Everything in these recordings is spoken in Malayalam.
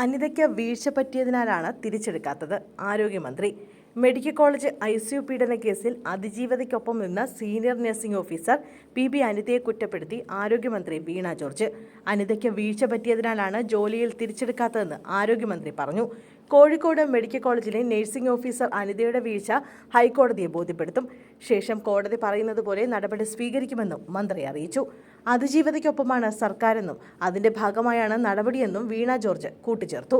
അനിതയ്ക്ക് വീഴ്ച പറ്റിയതിനാലാണ് തിരിച്ചെടുക്കാത്തത് ആരോഗ്യമന്ത്രി. Medical college I C U പീഡന കേസിൽ അതിജീവതയ്ക്കൊപ്പം നിന്ന senior nursing officer P B അനിതയെ കുറ്റപ്പെടുത്തി ആരോഗ്യമന്ത്രി വീണ ജോർജ്. അനിതയ്ക്ക് വീഴ്ച പറ്റിയതിനാലാണ് ജോലിയിൽ തിരിച്ചെടുക്കാത്തതെന്ന് ആരോഗ്യമന്ത്രി പറഞ്ഞു. കോഴിക്കോട് മെഡിക്കൽ കോളേജിലെ നഴ്സിംഗ് ഓഫീസർ അനിതയുടെ വീഴ്ച ഹൈക്കോടതിയെ ബോധ്യപ്പെടുത്തും. ശേഷം കോടതി പറയുന്നത് പോലെ നടപടി സ്വീകരിക്കുമെന്നും മന്ത്രി അറിയിച്ചു. അതിജീവതയ്ക്കൊപ്പമാണ് സർക്കാരെന്നും അതിന്റെ ഭാഗമായാണ് നടപടിയെന്നും വീണ ജോർജ് കൂട്ടിച്ചേർത്തു.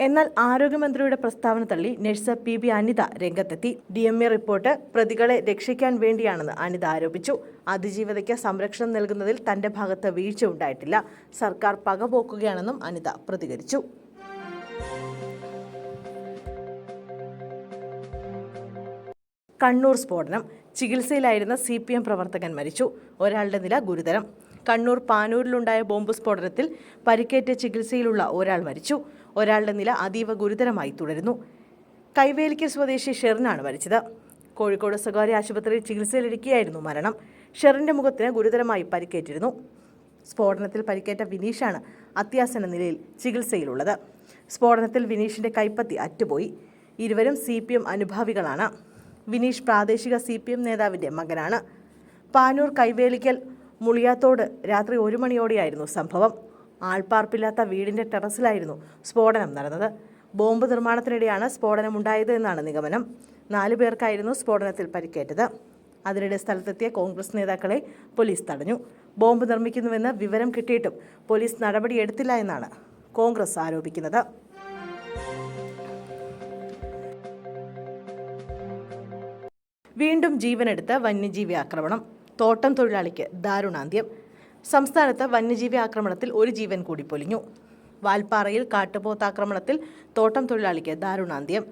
എന്നാൽ ആരോഗ്യമന്ത്രിയുടെ പ്രസ്താവന തള്ളി നഴ്സ് പി ബി അനിത രംഗത്തെത്തി. ഡി എം എ റിപ്പോർട്ട് പ്രതികളെ രക്ഷിക്കാൻ വേണ്ടിയാണെന്ന് അനിത ആരോപിച്ചു. അതിജീവതയ്ക്ക് സംരക്ഷണം നൽകുന്നതിൽ തന്റെ ഭാഗത്ത് വീഴ്ച ഉണ്ടായിട്ടില്ല. സർക്കാർ പകപോക്കുകയാണെന്നും അനിത പ്രതികരിച്ചു. കണ്ണൂർ സ്ഫോടനം. ചികിത്സയിലായിരുന്ന സി പി എം പ്രവർത്തകൻ മരിച്ചു. ഒരാളുടെ നില ഗുരുതരം. കണ്ണൂർ പാനൂരിലുണ്ടായ ബോംബ് സ്ഫോടനത്തിൽ പരിക്കേറ്റ് ചികിത്സയിലുള്ള ഒരാൾ മരിച്ചു. ഒരാളുടെ നില അതീവ ഗുരുതരമായി തുടരുന്നു. കൈവേലിക്കൽ സ്വദേശി ഷെറിനാണ് മരിച്ചത്. കോഴിക്കോട് സ്വകാര്യ ആശുപത്രിയിൽ ചികിത്സയിലിരിക്കുകയായിരുന്നു മരണം. ഷെറിന്റെ മുഖത്തിന് ഗുരുതരമായി പരിക്കേറ്റിരുന്നു. സ്ഫോടനത്തിൽ പരിക്കേറ്റ വിനീഷാണ് അത്യാസന്ന നിലയിൽ ചികിത്സയിലുള്ളത്. സ്ഫോടനത്തിൽ വിനീഷിന്റെ കൈപ്പത്തി അറ്റുപോയി. ഇരുവരും സി പി എം അനുഭാവികളാണ്. വിനീഷ് പ്രാദേശിക സി പി എം നേതാവിന്റെ മകനാണ്. പാനൂർ കൈവേലിക്കൽ മുളിയാത്തോട് രാത്രി ഒരു മണിയോടെയായിരുന്നു സംഭവം. ആൾപ്പാർപ്പില്ലാത്ത വീടിന്റെ ടെറസിലായിരുന്നു സ്ഫോടനം നടന്നത്. ബോംബ് നിർമ്മാണത്തിനിടെയാണ് സ്ഫോടനമുണ്ടായത് എന്നാണ് നിഗമനം. നാലു പേർക്കായിരുന്നു സ്ഫോടനത്തിൽ പരിക്കേറ്റത്. അതിനിടെ സ്ഥലത്തെത്തിയ കോൺഗ്രസ് നേതാക്കളെ പോലീസ് തടഞ്ഞു. ബോംബ് നിർമ്മിക്കുന്നുവെന്ന് വിവരം കിട്ടിയിട്ടും പോലീസ് നടപടിയെടുത്തില്ല എന്നാണ് കോൺഗ്രസ് ആരോപിക്കുന്നത്. വീണ്ടും ജീവനെടുത്ത വന്യജീവി ആക്രമണം. തോട്ടം തൊഴിലാളിക്ക് ദാരുണാന്ത്യം. സംസ്ഥാനത്ത് വന്യജീവി ആക്രമണത്തിൽ ഒരു ജീവൻ കൂടി പൊലിഞ്ഞു. വാൽപ്പാറയിൽ കാട്ടുപോത്താക്രമണത്തിൽ തോട്ടം തൊഴിലാളിക്ക് ദാരുണാന്ത്യം.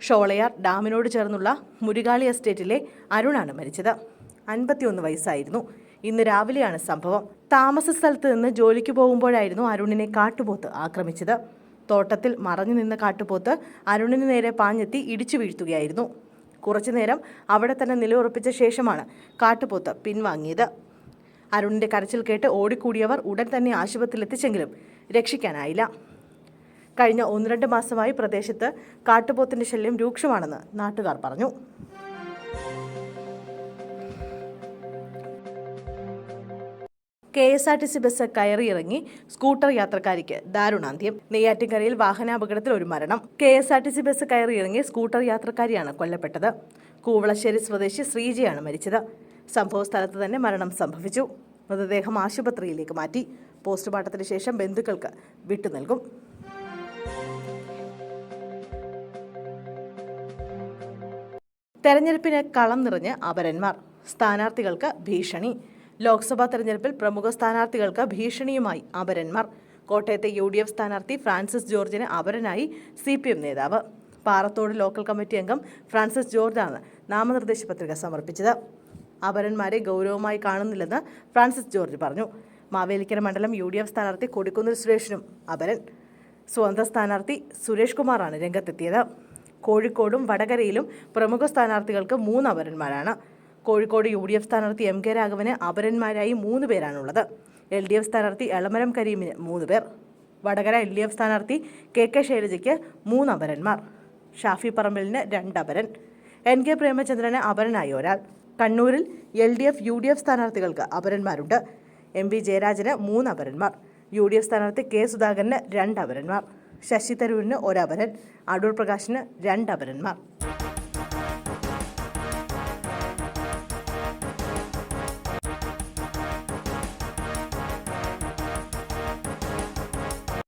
ഷോളയാർ ഡാമിനോട് ചേർന്നുള്ള മുരുകാളി എസ്റ്റേറ്റിലെ അരുണാണ് മരിച്ചത്. അൻപത്തിയൊന്ന് വയസ്സായിരുന്നു. ഇന്ന് രാവിലെയാണ് സംഭവം. താമസ സ്ഥലത്ത് നിന്ന് ജോലിക്ക് പോകുമ്പോഴായിരുന്നു അരുണിനെ കാട്ടുപോത്ത് ആക്രമിച്ചത്. തോട്ടത്തിൽ മറഞ്ഞു നിന്ന കാട്ടുപോത്ത് അരുണിന് നേരെ പാഞ്ഞെത്തി ഇടിച്ചു വീഴ്ത്തുകയായിരുന്നു. കുറച്ചുനേരം അവിടെ തന്നെ നിലയുറപ്പിച്ച ശേഷമാണ് കാട്ടുപോത്ത് പിൻവാങ്ങിയത്. അരുണിന്റെ കരച്ചിൽ കേട്ട് ഓടിക്കൂടിയവർ ഉടൻ തന്നെ ആശുപത്രിയിൽ എത്തിച്ചെങ്കിലും രക്ഷിക്കാനായില്ല. കഴിഞ്ഞ ഒന്ന് രണ്ട് മാസമായി പ്രദേശത്ത് കാട്ടുപോത്തിന്റെ ശല്യം രൂക്ഷമാണെന്ന് നാട്ടുകാർ പറഞ്ഞു. K S R T C bus കയറിയിറങ്ങി സ്കൂട്ടർ യാത്രക്കാരിക്ക് ദാരുണാന്ത്യം. നെയ്യാറ്റിൻകരയിൽ വാഹനാപകടത്തിൽ ഒരു മരണം. K S R T C bus കയറിയിറങ്ങി സ്കൂട്ടർ യാത്രക്കാരിയാണ് കൊല്ലപ്പെട്ടത്. കൂവളശ്ശേരി സ്വദേശി ശ്രീജയാണ് മരിച്ചത്. സംഭവ സ്ഥലത്ത് തന്നെ മരണം സംഭവിച്ചു. മൃതദേഹം ആശുപത്രിയിലേക്ക് മാറ്റി. പോസ്റ്റ്മോർട്ടത്തിന് ശേഷം ബന്ധുക്കൾക്ക് വിട്ടു നൽകും. തെരഞ്ഞെടുപ്പിന് കളം നിറഞ്ഞ് അപരന്മാർ. സ്ഥാനാർത്ഥികൾക്ക് ഭീഷണി. ലോക്സഭാ തെരഞ്ഞെടുപ്പിൽ പ്രമുഖ സ്ഥാനാർത്ഥികൾക്ക് ഭീഷണിയുമായി അപരന്മാർ. കോട്ടയത്തെ യു ഡി എഫ് സ്ഥാനാർത്ഥി ഫ്രാൻസിസ് ജോർജിന് അപരനായി സി പി എം നേതാവ്. പാറത്തോട് ലോക്കൽ കമ്മിറ്റി അംഗം ഫ്രാൻസിസ് ജോർജാണ് നാമനിർദ്ദേശ പത്രിക സമർപ്പിച്ചത്. അപരന്മാരെ ഗൗരവമായി കാണുന്നില്ലെന്ന് ഫ്രാൻസിസ് ജോർജ് പറഞ്ഞു. മാവേലിക്കര മണ്ഡലം യു ഡി എഫ് സ്ഥാനാർത്ഥി കൊടിക്കുന്നിൽ സുരേഷിനും അപരൻ. സ്വതന്ത്ര സ്ഥാനാർത്ഥി സുരേഷ് കുമാറാണ് രംഗത്തെത്തിയത്. കോഴിക്കോടും വടകരയിലും പ്രമുഖ സ്ഥാനാർത്ഥികൾക്ക് മൂന്ന് അപരന്മാരാണ്. കോഴിക്കോട് യു ഡി എഫ് സ്ഥാനാർത്ഥി എം കെ രാഘവന് അപരന്മാരായി മൂന്ന് പേരാണുള്ളത്. എൽ ഡി എഫ് സ്ഥാനാർത്ഥി എളമരം കരീമിന് മൂന്ന് പേർ. വടകര എൽ ഡി എഫ് സ്ഥാനാർത്ഥി കെ കെ ശൈലജയ്ക്ക് മൂന്ന് അപരന്മാർ. ഷാഫി പറമ്പലിന് രണ്ട് എൻ കെ പ്രേമചന്ദ്രന് അപരനായി ഒരാൾ. കണ്ണൂരിൽ L D F U D F സ്ഥാനാർത്ഥികൾക്ക് അപരന്മാരുണ്ട്. എം വി ജയരാജന് മൂന്ന് അപരന്മാർ. യു ഡി എഫ് സ്ഥാനാർത്ഥി കെ സുധാകരന് രണ്ട് അപരന്മാർ. ശശി തരൂരിന് ഒരപരൻ അടൂർ പ്രകാശിന് രണ്ട് അപരന്മാർ.